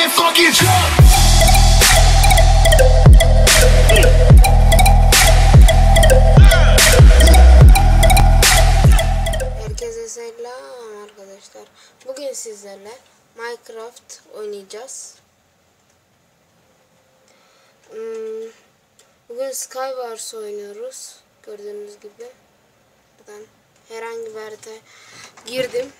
that fucking truck. Herkese selam arkadaşlar. Bugün sizlerle Minecraft oynayacağız. Hmm, Bugün Skywars oynuyoruz. Gördüğünüz gibi. Buradan herhangi bir harita girdim.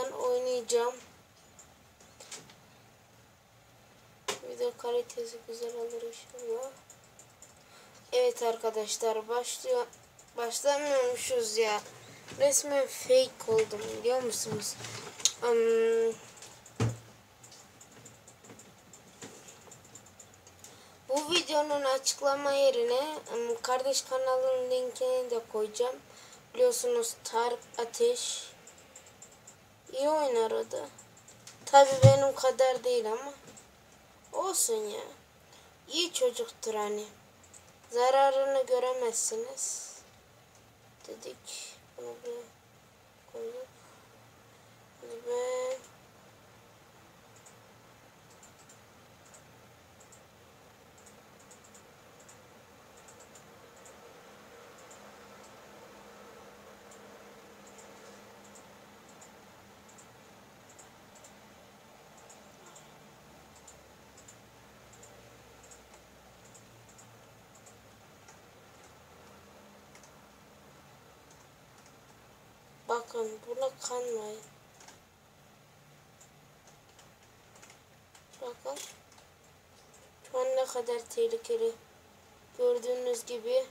Buradan oynayacağım. Video kalitesi güzel olur inşallah. Evet arkadaşlar başlıyor. Başlamıyormuşuz ya. Resmen fake oldum biliyor musunuz? Hmm. Bu videonun açıklama yerine hmm, kardeş kanalının linkini de koyacağım. Biliyorsunuz Tarık Ateş iyi oynar o da. Tabi benim kadar değil ama olsun ya. İyi çocuktur hani. Zararını göremezsiniz. Dedik. Bunu bir koyduk. Ve bakın buna kanmayın. Bakın. Şu an ne kadar tehlikeli. Gördüğünüz gibi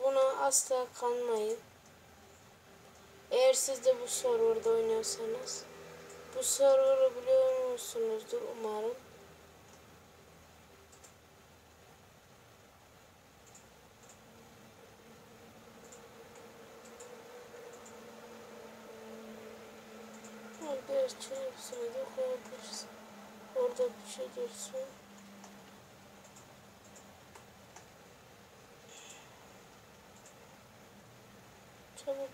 buna asla kanmayın. Eğer siz de bu serverda oynuyorsanız bu server'ı biliyor musunuzdur umarım. Çay sırada koyabiliriz. Orada bir şey dursun. Çabuk.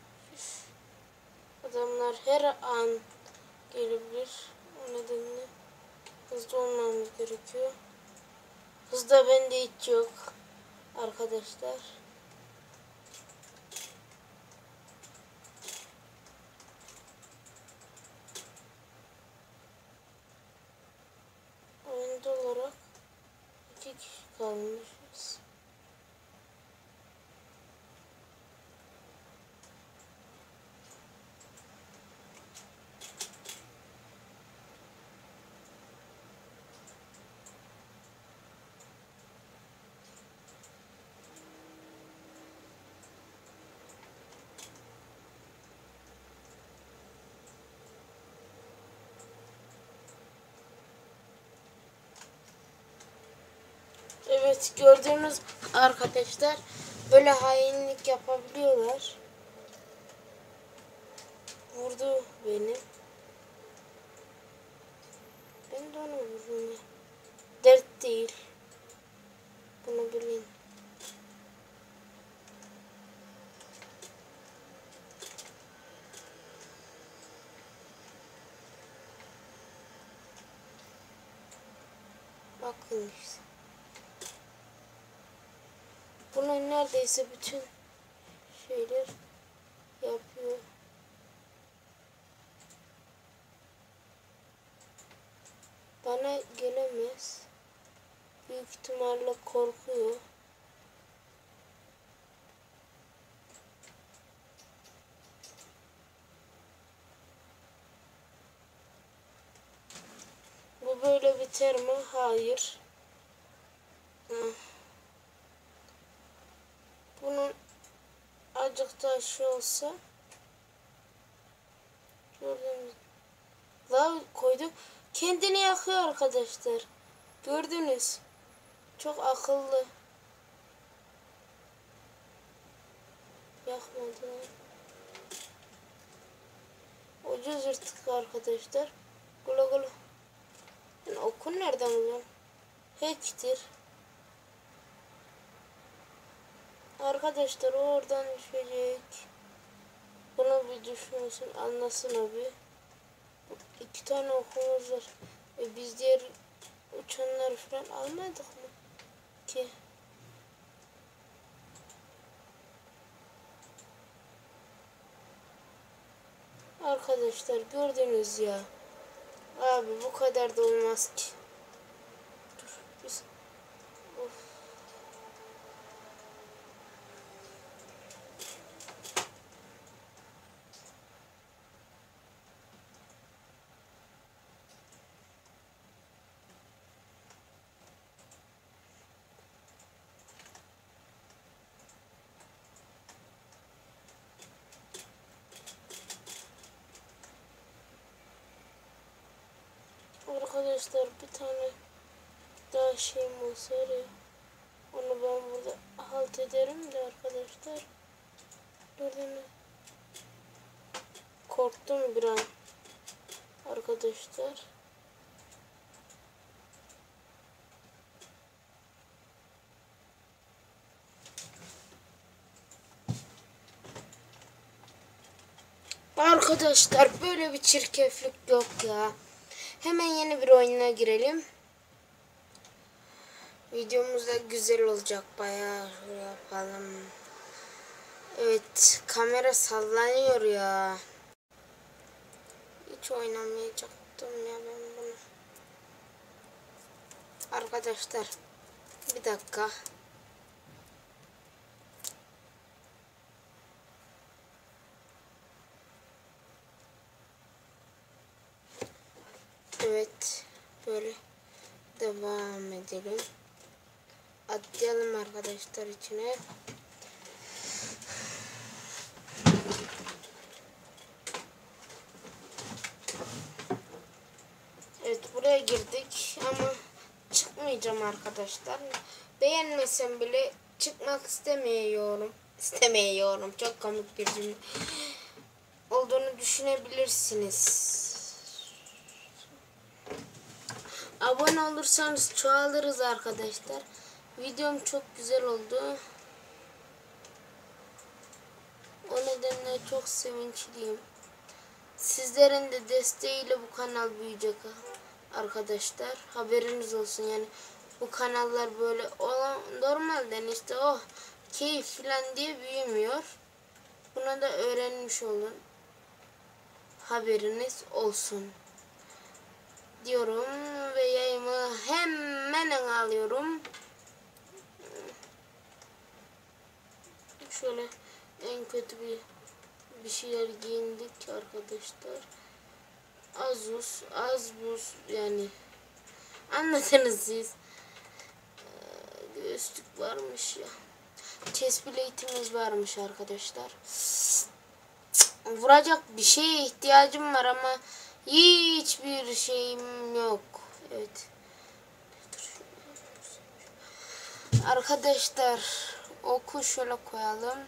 Adamlar her an gelebilir. O nedenle hızlı olmamız gerekiyor. Hızda bende hiç yok. Arkadaşlar. İki kişi kalmışız. Evet gördüğünüz arkadaşlar böyle hainlik yapabiliyorlar. Vurdu beni. Ben de onu vurdum. Dert değil. Bunu bilin. Bakın işte. Bunun neredeyse bütün şeyler yapıyor. Bana gelemez. Büyük ihtimalle korkuyor. Bu böyle biter mi? Hayır. Hı. Bunun daha şey olsa gördüğünüz lav koydu. Kendini yakıyor arkadaşlar. Gördünüz. Çok akıllı. Yakmadı. Ucuz yırtık arkadaşlar. Gula gula. Yani okun nereden buluyorum? Hack'tir. Arkadaşlar oradan düşecek. Bunu bir düşünsün, anlasın abi. İki tane okumuz var. E biz diğer uçanları falan almadık mı? Ki. Arkadaşlar gördünüz ya. Abi bu kadar da olmaz ki. Arkadaşlar bir tane daha şeyim olsa ya. Onu ben burada halt ederim de arkadaşlar. Gördünüz. Korktum bir an. Arkadaşlar. Arkadaşlar böyle bir çirkeflik yok ya. Hemen yeni bir oyuna girelim. Videomuz da güzel olacak bayağı şöyle yapalım. Evet kamera sallanıyor ya. Hiç oynamayacaktım ya ben bunu. Arkadaşlar bir dakika. Evet böyle devam edelim. Atlayalım arkadaşlar içine. Evet buraya girdik ama çıkmayacağım arkadaşlar. Beğenmesem bile çıkmak istemiyorum. İstemiyorum. Çok komik bir cümle olduğunu düşünebilirsiniz. Abone olursanız çoğalırız arkadaşlar. Videom çok güzel oldu. O nedenle çok sevinçliyim. Sizlerin de desteğiyle bu kanal büyüyecek arkadaşlar. Haberiniz olsun yani bu kanallar böyle olan normalden işte oh keyif falan diye büyümüyor. Buna da öğrenmiş olun. Haberiniz olsun diyorum ve hemen alıyorum. Şöyle en kötü bir bir şeyler giyindik arkadaşlar. Az buz, az buz yani anladınız siz. Ee, Göğüslük varmış ya. Chest varmış arkadaşlar. Vuracak bir şeye ihtiyacım var ama hiçbir şeyim yok. Evet. Arkadaşlar oku şöyle koyalım.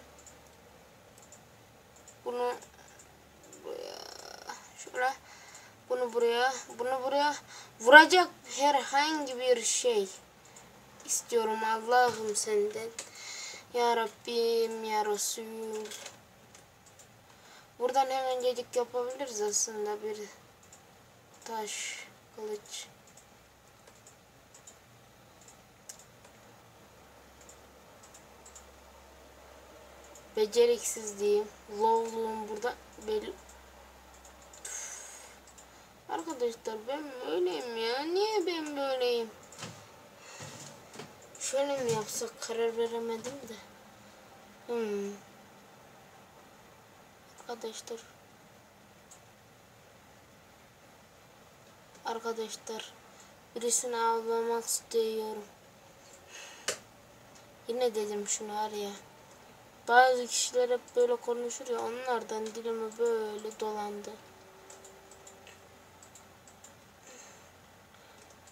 Bunu buraya şöyle bunu buraya bunu buraya vuracak herhangi bir şey istiyorum Allah'ım senden. Ya Rabbim ya Resul. Buradan hemen gedik yapabiliriz aslında bir taş kılıç. Beceriksizliğim, lowluğum burada belli. Arkadaşlar ben böyleyim ya. Niye ben böyleyim? Şöyle mi yapsak karar veremedim de. Hmm. Arkadaşlar. Arkadaşlar. Birisini avlamak istiyorum. Yine dedim şunu var ya. Bazı kişiler hep böyle konuşur ya onlardan dilime böyle dolandı.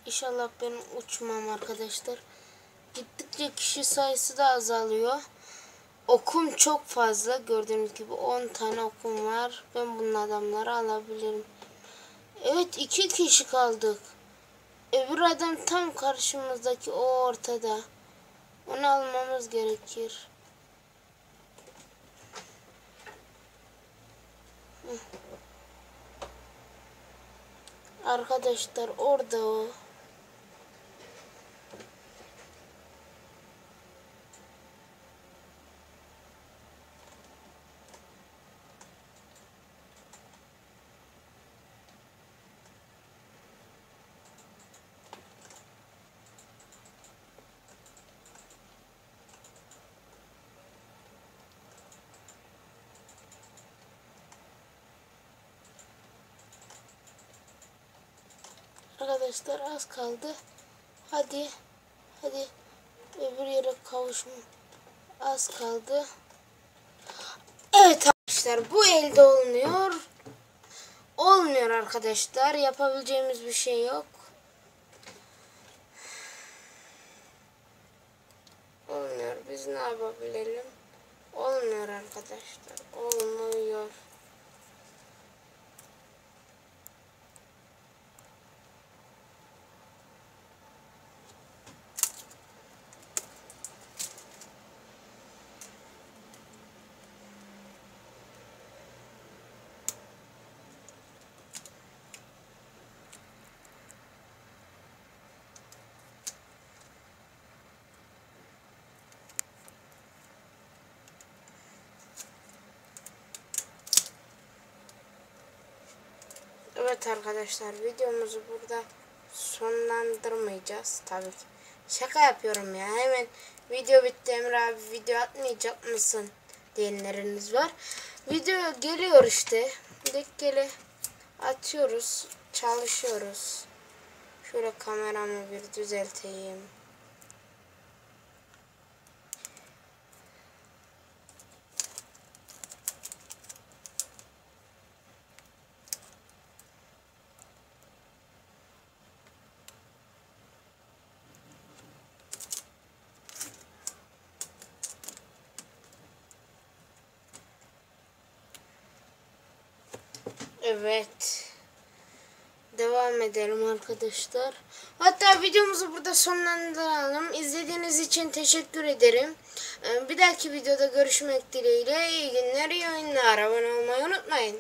İnşallah ben uçmam arkadaşlar. Gittikçe kişi sayısı da azalıyor. Okum çok fazla. Gördüğünüz gibi 10 tane okum var. Ben bunun adamları alabilirim. Evet iki kişi kaldık. Öbür adam tam karşımızdaki o ortada. Onu almamız gerekir. Arkadaşlar orada o. Arkadaşlar az kaldı. Hadi. Hadi. Öbür yere kavuşma. Az kaldı. Evet arkadaşlar bu elde olmuyor. Olmuyor arkadaşlar. Yapabileceğimiz bir şey yok. Olmuyor. Biz ne yapabilelim? Olmuyor arkadaşlar. Olmuyor. Evet arkadaşlar videomuzu burada sonlandırmayacağız tabii ki. Şaka yapıyorum ya hemen video bitti Emre abi video atmayacak mısın diyenleriniz var. Video geliyor işte. Dik gele atıyoruz çalışıyoruz. Şöyle kameramı bir düzelteyim. Evet. Devam edelim arkadaşlar. Hatta videomuzu burada sonlandıralım. İzlediğiniz için teşekkür ederim. Ee, Bir dahaki videoda görüşmek dileğiyle. İyi günler, iyi oyunlar. Abone olmayı unutmayın.